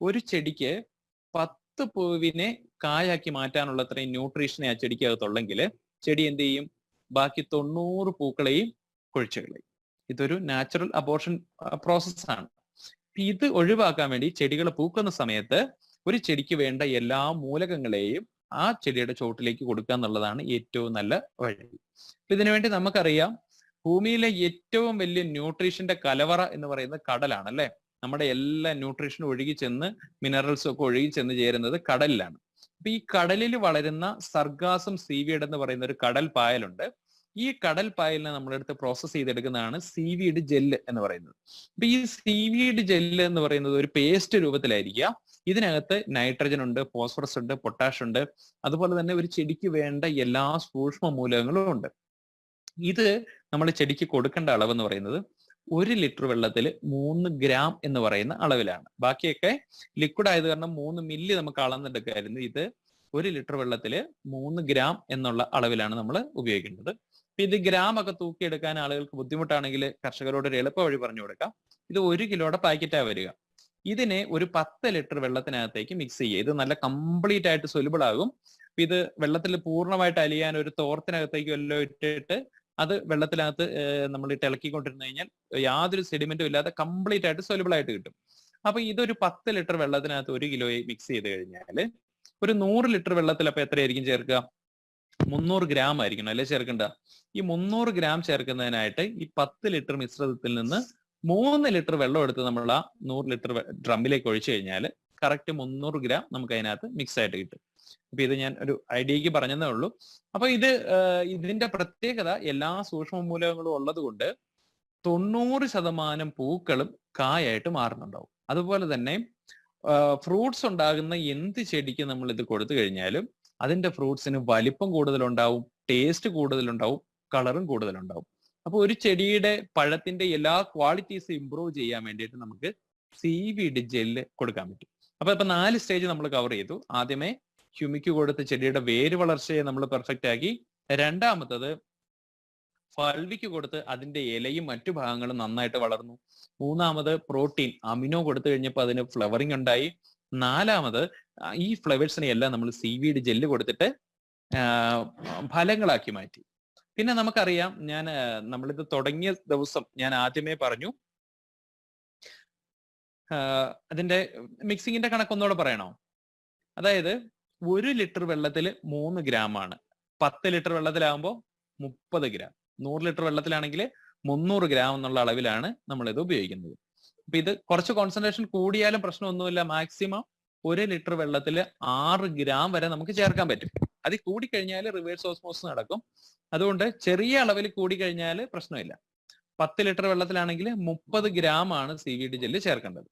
ഒരു ചെടിക്ക് പത്ത് പൂവിനെ കായാക്കി മാറ്റാനുള്ള അത്രയും ന്യൂട്രീഷനെ ആ ചെടിക്കകത്തുള്ളെങ്കിൽ ചെടി എന്ത് ചെയ്യും? ബാക്കി തൊണ്ണൂറ് പൂക്കളെയും കൊഴിച്ചു കളയും. ഇതൊരു നാച്ചുറൽ അബോർഷൻ പ്രോസസ്സാണ് ഇത് ഒഴിവാക്കാൻ വേണ്ടി ചെടികൾ പൂക്കുന്ന സമയത്ത് ഒരു ചെടിക്ക് വേണ്ട എല്ലാ മൂലകങ്ങളെയും ആ ചെടിയുടെ ചോട്ടിലേക്ക് കൊടുക്കുക എന്നുള്ളതാണ് ഏറ്റവും നല്ല വഴി. ഇതിനുവേണ്ടി നമുക്കറിയാം ഭൂമിയിലെ ഏറ്റവും വലിയ ന്യൂട്രീഷന്റെ കലവറ എന്ന് പറയുന്നത് കടലാണ് അല്ലെ നമ്മുടെ എല്ലാ ന്യൂട്രീഷനും ഒഴുകി ചെന്ന് മിനറൽസും ഒക്കെ ഒഴുകി ചെന്ന് ചേരുന്നത് കടലിലാണ്. അപ്പൊ ഈ കടലിൽ വളരുന്ന സർഗാസം സീവീഡ് എന്ന് പറയുന്ന ഒരു കടൽ പായലുണ്ട്. ഈ കടൽ പായലിനെ നമ്മളെടുത്ത് പ്രോസസ്സ് ചെയ്തെടുക്കുന്നതാണ് സീവീഡ് ജെല്ല് എന്ന് പറയുന്നത്. അപ്പൊ ഈ സീവീഡ് ജെല്ല് എന്ന് പറയുന്നത് ഒരു പേസ്റ്റ് രൂപത്തിലായിരിക്കുക. ഇതിനകത്ത് നൈട്രജൻ ഉണ്ട് ഫോസ്ഫറസ് ഉണ്ട് പൊട്ടാഷ് ഉണ്ട്. അതുപോലെ തന്നെ ഒരു ചെടിക്ക് വേണ്ട എല്ലാ സൂക്ഷ്മ മൂലകങ്ങളും ഉണ്ട്. ഇത് നമ്മൾ ചെടിക്ക് കൊടുക്കേണ്ട അളവ് എന്ന് പറയുന്നത് ഒരു ലിറ്റർ വെള്ളത്തിൽ മൂന്ന് ഗ്രാം എന്ന് പറയുന്ന അളവിലാണ്. ബാക്കിയൊക്കെ ലിക്വിഡ് ആയത് കാരണം മൂന്ന് മില്ലി നമുക്ക് അളന്നെടുക്കായിരുന്നു. ഇത് ഒരു ലിറ്റർ വെള്ളത്തിൽ മൂന്ന് ഗ്രാം എന്നുള്ള അളവിലാണ് നമ്മൾ ഉപയോഗിക്കേണ്ടത്. അപ്പൊ ഇത് ഗ്രാം ഒക്കെ തൂക്കിയെടുക്കാൻ ആളുകൾക്ക് ബുദ്ധിമുട്ടാണെങ്കിൽ കർഷകരോട് ഒരു എളുപ്പ വഴി പറഞ്ഞു കൊടുക്കാം. ഇത് ഒരു കിലോയുടെ പാക്കറ്റാ വരിക. ഇതിനെ ഒരു പത്ത് ലിറ്റർ വെള്ളത്തിനകത്തേക്ക് മിക്സ് ചെയ്യുക. ഇത് നല്ല കംപ്ലീറ്റ് ആയിട്ട് സൊലുബിൾ ആകും. ഇത് വെള്ളത്തിൽ പൂർണമായിട്ട് അലിയാൻ ഒരു തോർത്തിനകത്തേക്ക് വല്ലതും ഇട്ടിട്ട് അത് വെള്ളത്തിനകത്ത് നമ്മൾ ഇളക്കിക്കൊണ്ടിരുന്നു കഴിഞ്ഞാൽ യാതൊരു സെഡിമെന്റും ഇല്ലാതെ കംപ്ലീറ്റ് ആയിട്ട് സൊലബിൾ ആയിട്ട് കിട്ടും. അപ്പൊ ഇതൊരു പത്ത് ലിറ്റർ വെള്ളത്തിനകത്ത് ഒരു കിലോ മിക്സ് ചെയ്ത് കഴിഞ്ഞാൽ ഒരു നൂറ് ലിറ്റർ വെള്ളത്തിൽ അപ്പൊ എത്രയായിരിക്കും ചേർക്കുക? മുന്നൂറ് ഗ്രാം ആയിരിക്കണം അല്ലെ ചേർക്കണ്ട? ഈ മുന്നൂറ് ഗ്രാം ചേർക്കുന്നതിനായിട്ട് ഈ പത്ത് ലിറ്റർ മിശ്രിതത്തിൽ നിന്ന് മൂന്ന് ലിറ്റർ വെള്ളം എടുത്ത് നമ്മൾ ആ നൂറ് ലിറ്റർ ഡ്രമ്മിലേക്ക് ഒഴിച്ചു കഴിഞ്ഞാൽ കറക്റ്റ് മുന്നൂറ് ഗ്രാം നമുക്ക് അതിനകത്ത് മിക്സ് ആയിട്ട് കിട്ടും. അപ്പൊ ഇത് ഞാൻ ഒരു ഐഡിയക്ക് പറഞ്ഞതേ ഉള്ളൂ. അപ്പൊ ഇത് ഇതിന്റെ പ്രത്യേകത എല്ലാ സൂക്ഷ്മ മൂലകങ്ങളും ഉള്ളത് കൊണ്ട് തൊണ്ണൂറ് ശതമാനം പൂക്കളും കായായിട്ട് മാറുന്നുണ്ടാവും. അതുപോലെ തന്നെ ഫ്രൂട്ട്സ് ഉണ്ടാകുന്ന എന്ത് ചെടിക്ക് നമ്മൾ ഇത് കൊടുത്തു കഴിഞ്ഞാലും അതിന്റെ ഫ്രൂട്ട്സിന് വലിപ്പം കൂടുതലുണ്ടാവും ടേസ്റ്റ് കൂടുതലുണ്ടാവും കളറും കൂടുതലുണ്ടാവും. അപ്പൊ ഒരു ചെടിയുടെ പഴത്തിന്റെ എല്ലാ ക്വാളിറ്റീസ് ഇമ്പ്രൂവ് ചെയ്യാൻ വേണ്ടിയിട്ട് നമുക്ക് സി വി ഡി ജെല്ല് കൊടുക്കാൻ പറ്റും. അപ്പൊ ഇപ്പൊ നാല് സ്റ്റേജ് നമ്മൾ കവർ ചെയ്തു. ആദ്യമേ ഹ്യൂമിക്ക് കൊടുത്ത് ചെടിയുടെ വേര് വളർച്ചയെ നമ്മൾ പെർഫെക്റ്റ് ആക്കി. രണ്ടാമത്തത് ഫൽവിക്ക് കൊടുത്ത് അതിന്റെ ഇലയും മറ്റു ഭാഗങ്ങളും നന്നായിട്ട് വളർന്നു. മൂന്നാമത് പ്രോട്ടീൻ അമിനോ കൊടുത്തു കഴിഞ്ഞപ്പോൾ അതിന് ഫ്ലവറിങ് ഉണ്ടായി. നാലാമത് ഈ ഫ്ലവേഴ്സിനെ എല്ലാം നമ്മൾ സീവീഡ് ജെല്ല് കൊടുത്തിട്ട് ഫലങ്ങളാക്കി മാറ്റി. പിന്നെ നമുക്കറിയാം ഞാൻ നമ്മളിത് തുടങ്ങിയ ദിവസം ഞാൻ ആദ്യമേ പറഞ്ഞു അതിന്റെ മിക്സിങ്ങിന്റെ കണക്കൊന്നുകൂടെ പറയണോ? അതായത് ഒരു ലിറ്റർ വെള്ളത്തിൽ മൂന്ന് ഗ്രാം ആണ്. പത്ത് ലിറ്റർ വെള്ളത്തിലാകുമ്പോൾ മുപ്പത് ഗ്രാം. നൂറ് ലിറ്റർ വെള്ളത്തിലാണെങ്കിൽ മുന്നൂറ് ഗ്രാം എന്നുള്ള അളവിലാണ് നമ്മൾ ഇത് ഉപയോഗിക്കുന്നത്. അപ്പൊ ഇത് കുറച്ച് കോൺസെൻട്രേഷൻ കൂടിയാലും പ്രശ്നമൊന്നുമില്ല. മാക്സിമം ഒരു ലിറ്റർ വെള്ളത്തിൽ ആറ് ഗ്രാം വരെ നമുക്ക് ചേർക്കാൻ പറ്റും. അത് കൂടിക്കഴിഞ്ഞാൽ റിവേഴ്സ് ഓസ്മോസ് നടക്കും. അതുകൊണ്ട് ചെറിയ അളവിൽ കൂടിക്കഴിഞ്ഞാൽ പ്രശ്നമില്ല. പത്ത് ലിറ്റർ വെള്ളത്തിലാണെങ്കിൽ മുപ്പത് ഗ്രാം ആണ് സി വി ഡി ജെല്ല് ചേർക്കേണ്ടത്.